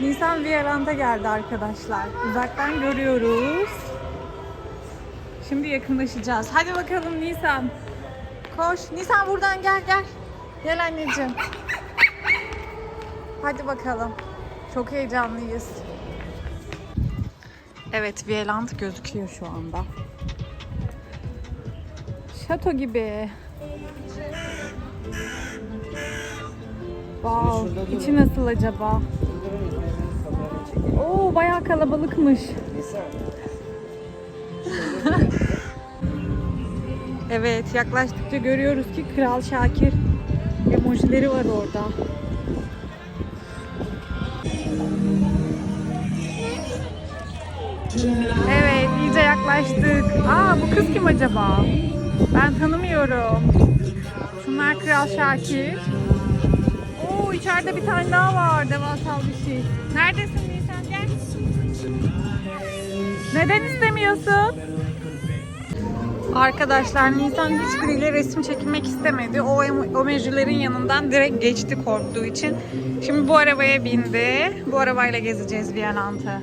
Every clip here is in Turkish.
Nisan Viyaland'a geldi arkadaşlar. Uzaktan görüyoruz. Şimdi yakınlaşacağız. Hadi bakalım Nisan. Koş. Nisan buradan gel gel. Gel anneciğim. Hadi bakalım. Çok heyecanlıyız. Evet, Viyaland gözüküyor şu anda. Şato gibi. Wow, içi nasıl acaba? Oo, bayağı kalabalıkmış. Evet, yaklaştıkça görüyoruz ki Kral Şakir emojileri var orada. Evet, iyice yaklaştık. Aa, bu kız kim acaba? Ben tanımıyorum. Şunlar Kral Şakir. Oo, içeride bir tane daha var, devasal bir şey. Neredesin. Neden istemiyorsun? Arkadaşlar Nisan hiçbiriyle resim çekilmek istemedi. O emojilerin yanından direkt geçti korktuğu için. Şimdi bu arabaya bindi. Bu arabayla gezeceğiz Viyanant'ı.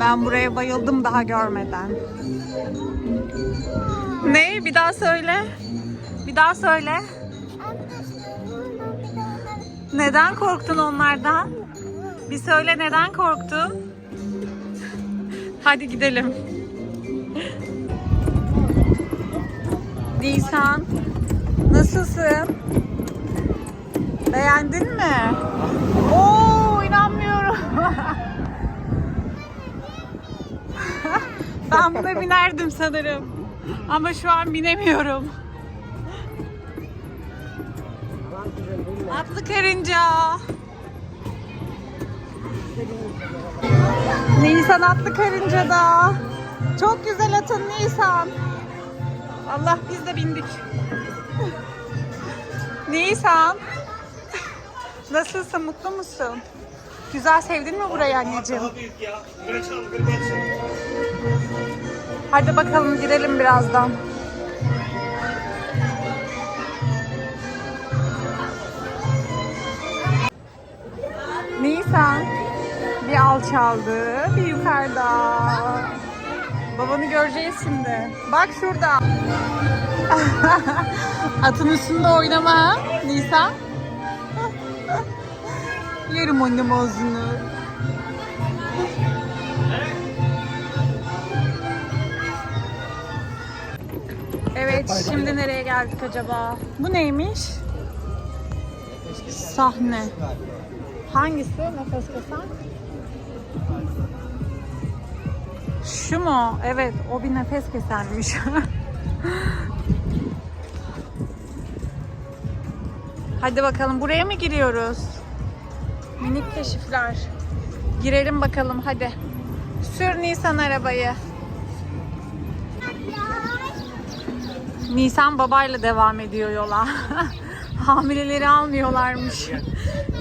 Ben buraya bayıldım daha görmeden. Ne? Bir daha söyle. Bir daha söyle. Neden korktun onlardan? Bir söyle neden korktun? Hadi gidelim. Nisan, nasılsın? Beğendin mi? Oo, inanmıyorum. ben buna binerdim sanırım. Ama şu an binemiyorum. Atlı karınca. Nisan atlı karınca da. Çok güzel atın Nisan. Allah biz de bindik. Nisan. Nasılsın? Mutlu musun? Güzel sevdin mi burayı anneciğim? büyük ya. Hadi bakalım girelim birazdan. Nisan bir alçaldı, bir yukarıda. Babanı göreceğiz şimdi. Bak şurada. Atın üstünde oynama ha, Nisan. Yerim annem ağzını. Evet, şimdi nereye geldik acaba? Bu neymiş? Sahne. Hangisi nefes kesen? Şu mu? Evet, o bir nefes kesenmiş. Hadi bakalım, buraya mı giriyoruz? Minik keşifler. Girelim bakalım, hadi. Sür Nisan arabayı. Nisan babayla devam ediyor yola. Hamileleri almıyorlarmış.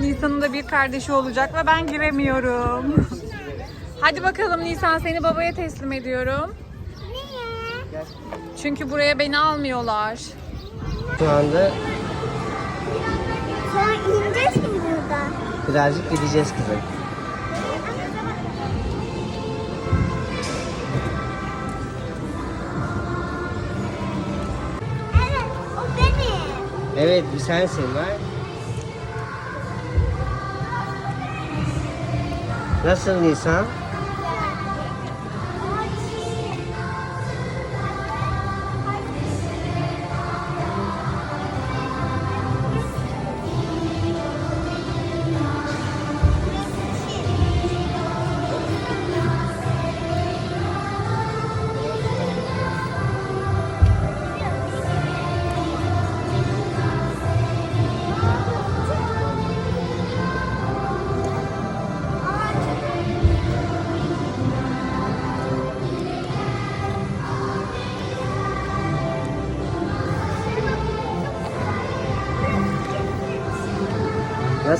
Nisan'ın da bir kardeşi olacak ve ben giremiyorum. Hadi bakalım Nisan seni babaya teslim ediyorum. Çünkü buraya beni almıyorlar. Şu anda Sonra ineceğiz mi buradan? birazcık gideceğiz kızım. Evet, o benim. Evet bir sensin var. Nasıl Nisan?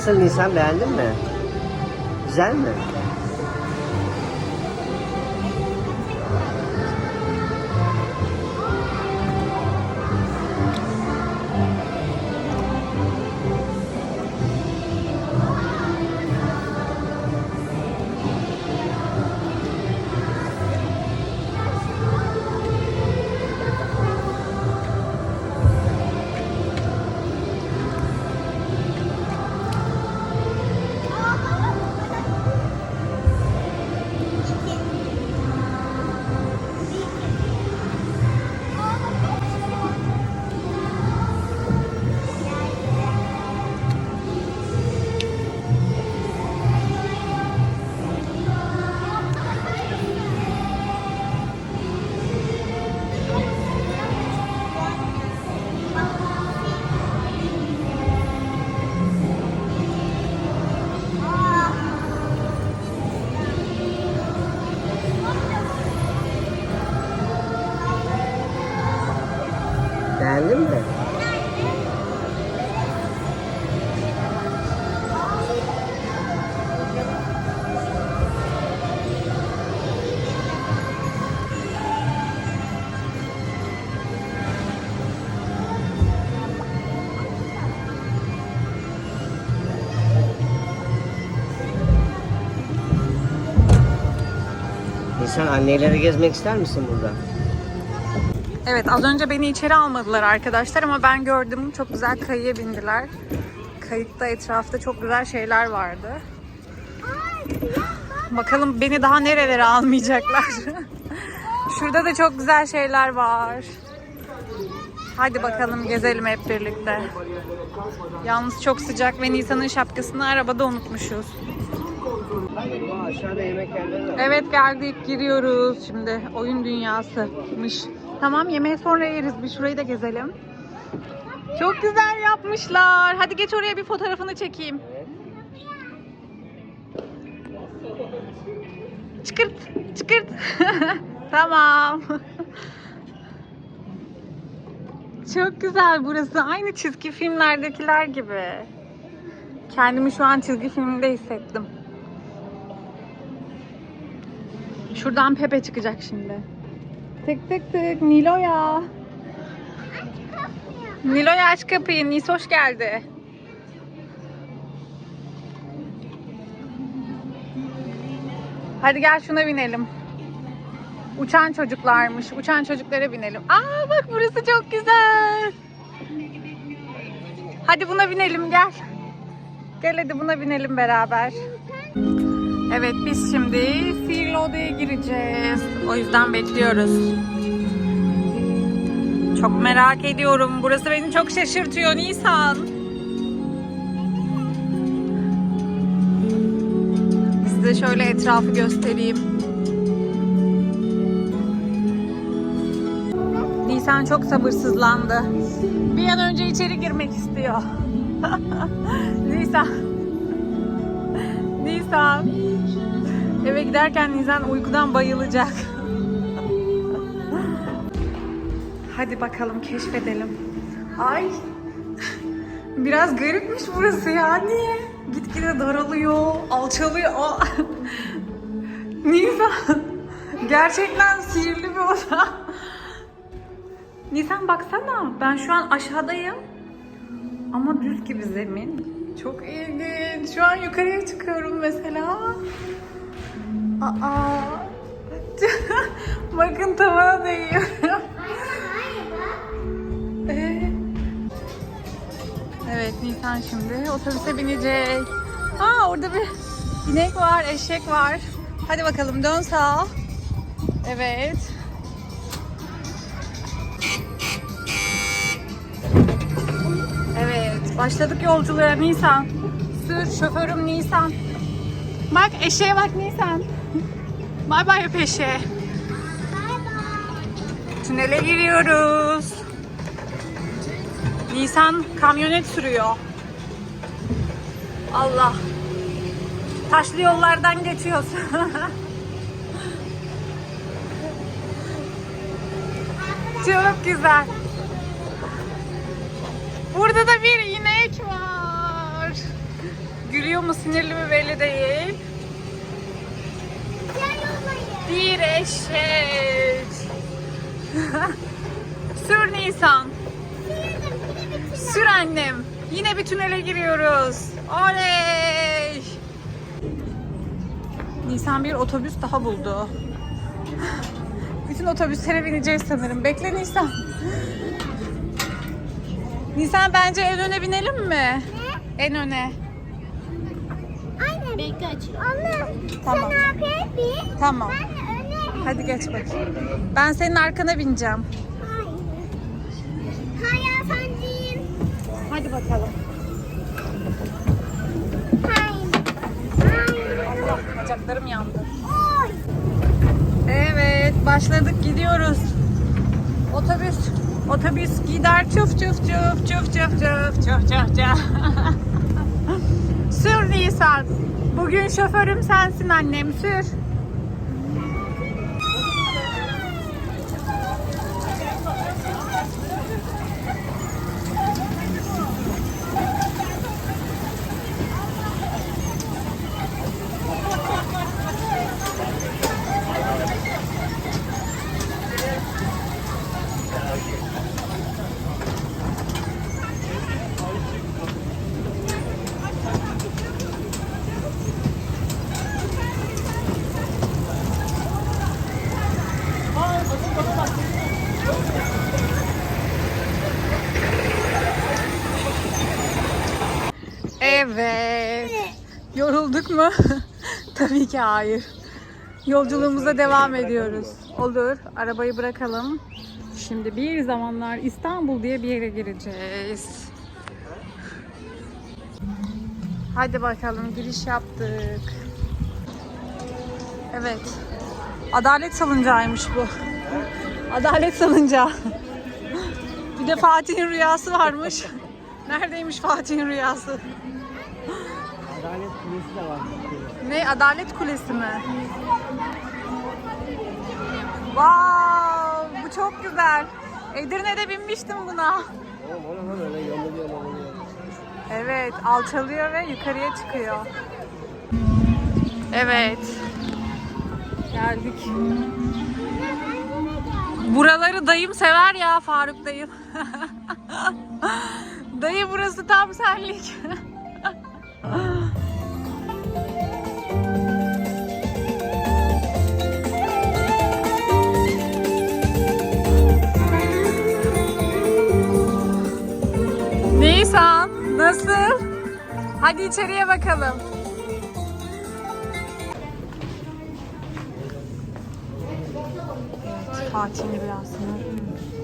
Nasıl Nisan beğendin mi? Güzel mi? Nisan anneleri gezmek ister misin burada? Evet az önce beni içeri almadılar arkadaşlar ama ben gördüm çok güzel kayıya bindiler. Kayıkta etrafta çok güzel şeyler vardı. Bakalım beni daha nerelere almayacaklar. Şurada da çok güzel şeyler var. Hadi bakalım gezelim hep birlikte. Yalnız çok sıcak ve Nisan'ın şapkasını arabada unutmuşuz. Evet geldik giriyoruz şimdi oyun dünyasıymış. Tamam yemeği sonra yeriz bir şurayı da gezelim. Çok güzel yapmışlar. Hadi geç oraya bir fotoğrafını çekeyim. Çıkırt çıkırt. tamam. Çok güzel burası. Aynı çizgi filmlerdekiler gibi. Kendimi şu an çizgi filminde hissettim. Şuradan Pepe çıkacak şimdi. Tık tık tık Nilo'ya. Nilo'ya aç kapıyı. Nis hoş geldi. Hadi gel şuna binelim. Uçan çocuklarmış. Uçan çocuklara binelim. Aa bak burası çok güzel. Hadi buna binelim gel. Gel hadi buna binelim beraber. Evet biz şimdi sihirli odaya gireceğiz. O yüzden bekliyoruz. Çok merak ediyorum. Burası beni çok şaşırtıyor Nisan. Size şöyle etrafı göstereyim. Nisan çok sabırsızlandı. Bir an önce içeri girmek istiyor. Nisan. Nisan. Eve giderken Nisan uykudan bayılacak. Hadi bakalım keşfedelim. Ay. Biraz garipmiş burası ya. Niye? Gitgide daralıyor, alçalıyor. Nisan. Gerçekten sihirli bir oda. Nisan baksana. Ben şu an aşağıdayım. Ama düz gibi zemin. Çok ilginç. Şu an yukarıya çıkıyorum mesela. Aa. Bakın tavana değiyorum. Ee? Evet Nisan şimdi otobüse binecek. Aa orada bir inek var, eşek var. Hadi bakalım dön sağa. Evet. Evet başladık yolculuğa Nisan. Sür şoförüm Nisan. Bak eşeğe bak Nisan. Bay bay öp eşeğe. Tünele giriyoruz. Nisan kamyonet sürüyor. Allah. Taşlı yollardan geçiyoruz. Çok güzel. Burada da bir inek var. Gülüyor mu sinirli mi belli değil. Bir eşek. Sür Nisan. Sür annem. Yine bir tünele giriyoruz. Oley. Nisan bir otobüs daha buldu. Bütün otobüslere bineceğiz sanırım. Bekle Nisan. Nisan bence en öne binelim mi? En öne. Aynen. Bekle aç. Anne. Tamam. Sen arkaya bin. Tamam. Ben. Hadi geç bakayım. Ben senin arkana bineceğim. Hayır. Hayır Hasan'cığım. Hadi bakalım. Hayır. Hayır. Allah bacaklarım yandı. Oy. Evet başladık gidiyoruz. Otobüs otobüs gider çuf çuf çuf çuf çuf çuf çuf çuf çuf. sür Nisan. Bugün şoförüm sensin annem sür. Uçtuk mu? Tabii ki hayır. Yolculuğumuza devam ediyoruz. Olur. Arabayı bırakalım. Şimdi bir zamanlar İstanbul diye bir yere gireceğiz. Hadi bakalım giriş yaptık. Evet. Adalet salıncağıymış bu. Adalet salıncağı. Bir de Fatih'in rüyası varmış. Neredeymiş Fatih'in rüyası? Adalet Kulesi de var. Ne? Adalet Kulesi mi? Wow, bu çok güzel. Edirne'de binmiştim buna. Oğlum yamuluyor yamuluyor. Evet, alçalıyor ve yukarıya çıkıyor. Evet. Geldik. Buraları dayım sever ya Faruk dayım. Dayı burası tam senlik. Nisan, nasıl? Hadi içeriye bakalım. Fatih'in rüyasını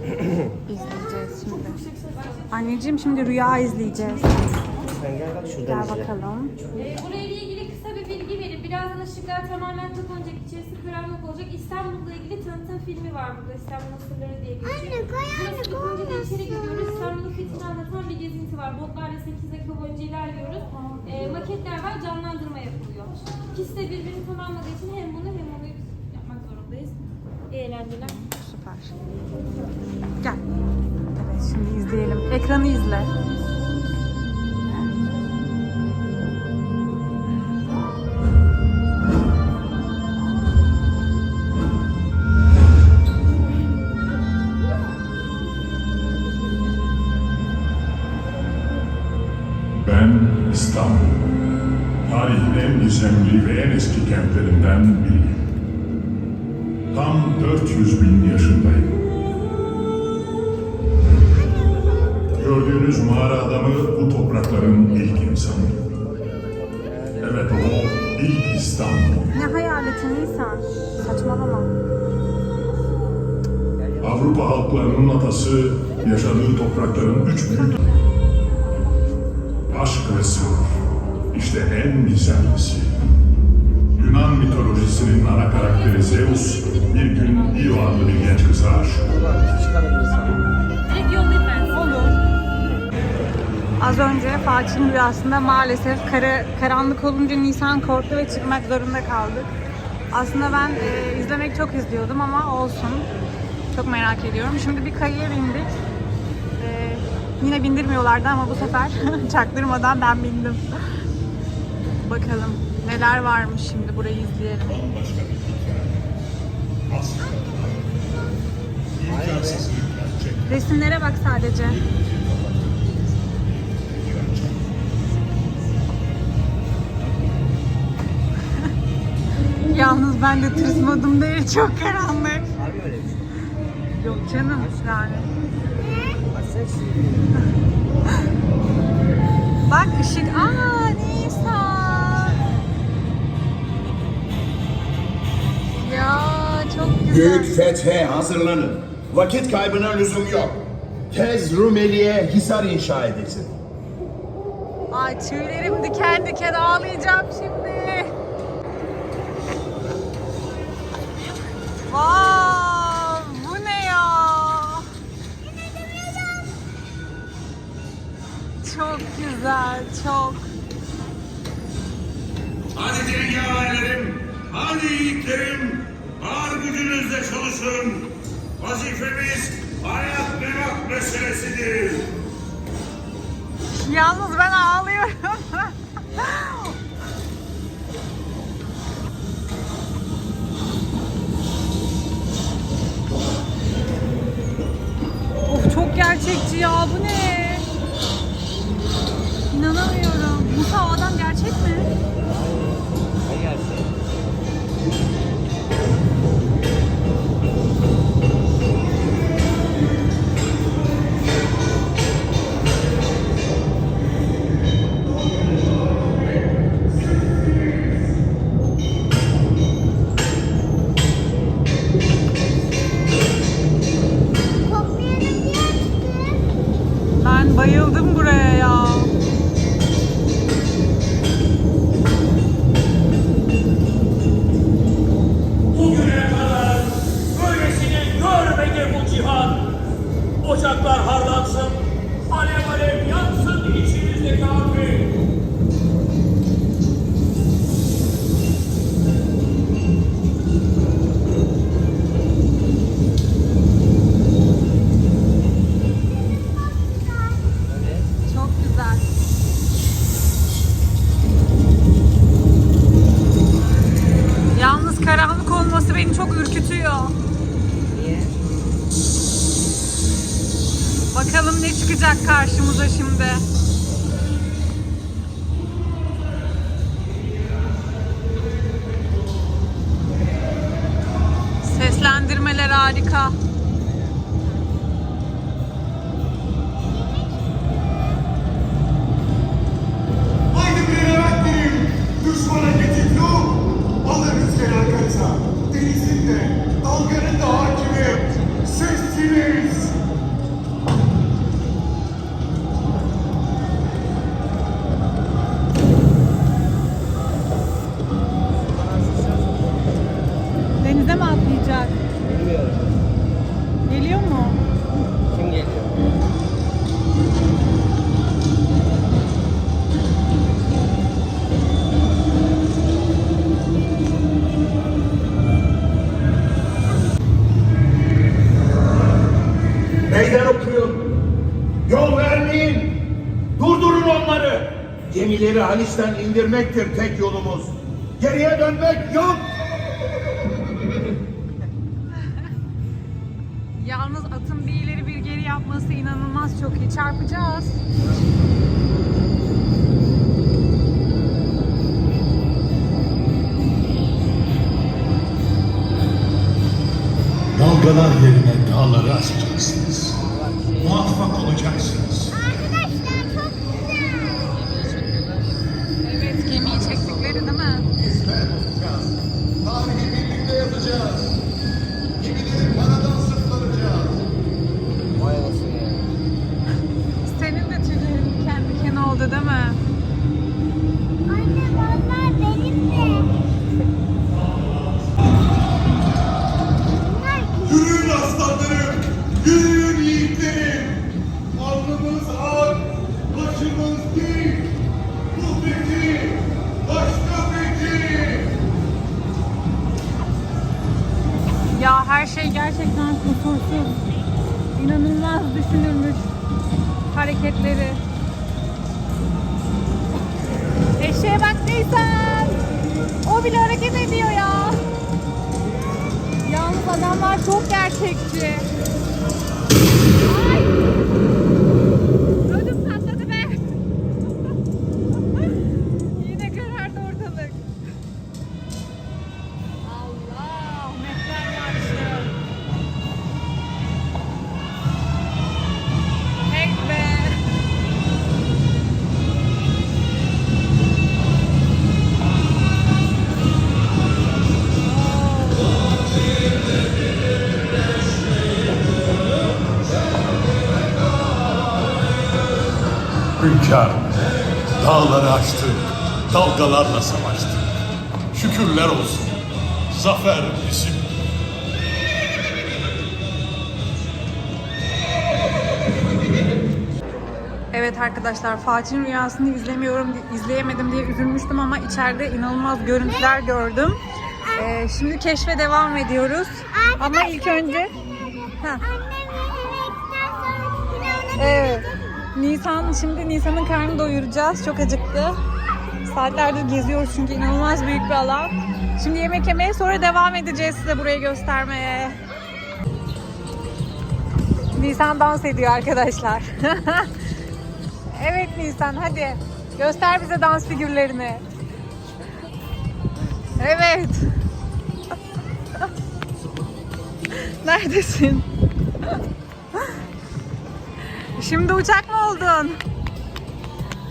izleyeceğiz şimdi. Anneciğim şimdi rüya izleyeceğiz. Gel bakalım. Ee, Burayla ilgili kısa bir bilgi vereyim. Birazdan ışıklar tamamen kapanacak, içerisi karanlık olacak. İstanbul'la ilgili tanıtım filmi var burada. İstanbul'un sırları diye geçiyor. Anne, koy anne, de içeri gidiyoruz. İstanbul'un fethini anlatan bir gezinti var. Botlarla 8 dakika boyunca ilerliyoruz. Ee, maketler var, canlandırma yapılıyor. İkisi de birbirini tamamladığı için hem bunu hem onu yapmak zorundayız. Eğlenceler. Süper. Gel. Evet şimdi izleyelim. Ekranı izle. Gördüğünüz mağara adamı bu toprakların ilk insanı. Evet o ilk İstanbul. Ne hayaleti Nisan? Saçmalama. Avrupa halklarının atası yaşadığı toprakların üç büyük aşk ve sır. İşte en gizemlisi. Yunan mitolojisinin ana karakteri Zeus bir gün Io adlı bir genç kıza aşık. Az önce Fatih'in rüyasında maalesef kara, karanlık olunca Nisan korktu ve çıkmak zorunda kaldık. Aslında ben e, izlemek çok izliyordum ama olsun. Çok merak ediyorum. Şimdi bir kayıya bindik. E, yine bindirmiyorlardı ama bu sefer çaktırmadan ben bindim. Bakalım neler varmış şimdi burayı izleyelim. Resimlere bak sadece. Yalnız ben de tırsmadım değil çok karanlık. Abi öyle bir şey. Yok canım yani. Bak ışık. Aa Nisan. Ya çok güzel. Büyük fethe hazırlanın. Vakit kaybına lüzum yok. Tez Rumeli'ye hisar inşa edilsin. Ay tüylerim diken diken ağlayacağım şimdi. Vav, bu ne ya? Çok güzel, çok. Hadi cengaverlerim, hadi yiğitlerim, var gücünüzle çalışın. Vazifemiz hayat memak meselesidir. Yalnız ben ağlıyorum. Çok gerçekçi ya bu ne? about how Seslendirmeler harika. Gemileri Haliç'ten indirmektir tek yolumuz. Geriye dönmek yok. Yalnız atın bir ileri bir geri yapması inanılmaz çok iyi. Çarpacağız. Dalgalar yerine dağları aşacaksınız. O bile hareket ediyor ya. Yalnız adamlar çok gerçekçi. Hünkârım, dağları aştık, dalgalarla savaştık. Şükürler olsun, zafer bizim. Evet arkadaşlar Fatih'in rüyasını izlemiyorum, izleyemedim diye üzülmüştüm ama içeride inanılmaz görüntüler gördüm. Ee, şimdi keşfe devam ediyoruz. Ama ilk önce... Ha. annem yemekten sonra yine ona Evet. Nisan, şimdi Nisan'ın karnını doyuracağız. Çok acıktı. Saatlerdir geziyoruz çünkü inanılmaz büyük bir alan. Şimdi yemek yemeye sonra devam edeceğiz size burayı göstermeye. Nisan dans ediyor arkadaşlar. evet Nisan hadi. Göster bize dans figürlerini. Evet. Neredesin? Şimdi uçak mı oldun?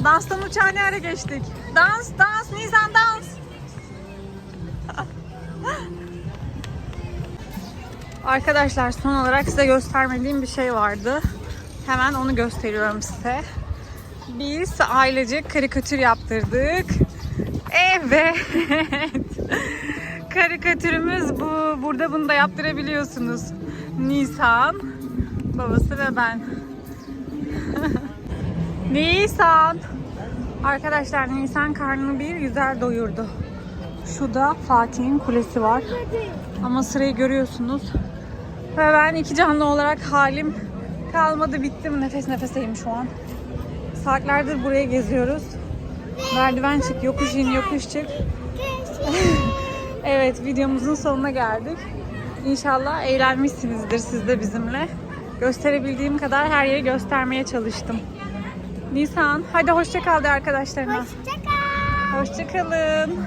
Danstan uçağa ne ara geçtik? Dans, dans, Nisan dans. Arkadaşlar son olarak size göstermediğim bir şey vardı. Hemen onu gösteriyorum size. Biz ailecek karikatür yaptırdık. Evet. Karikatürümüz bu. Burada bunu da yaptırabiliyorsunuz. Nisan, babası ve ben. Nisan. Arkadaşlar Nisan karnını bir güzel doyurdu. Şurada Fatih'in kulesi var. Ama sırayı görüyorsunuz. Ve ben iki canlı olarak halim kalmadı bittim. Nefes nefeseyim şu an. Saatlerdir buraya geziyoruz. Merdiven çık, yokuş in, yokuş çık. evet videomuzun sonuna geldik. İnşallah eğlenmişsinizdir siz de bizimle. Gösterebildiğim kadar her yeri göstermeye çalıştım. Nisan hadi hoşça kal de arkadaşlarına. Hoşçakal. Hoşça kalın.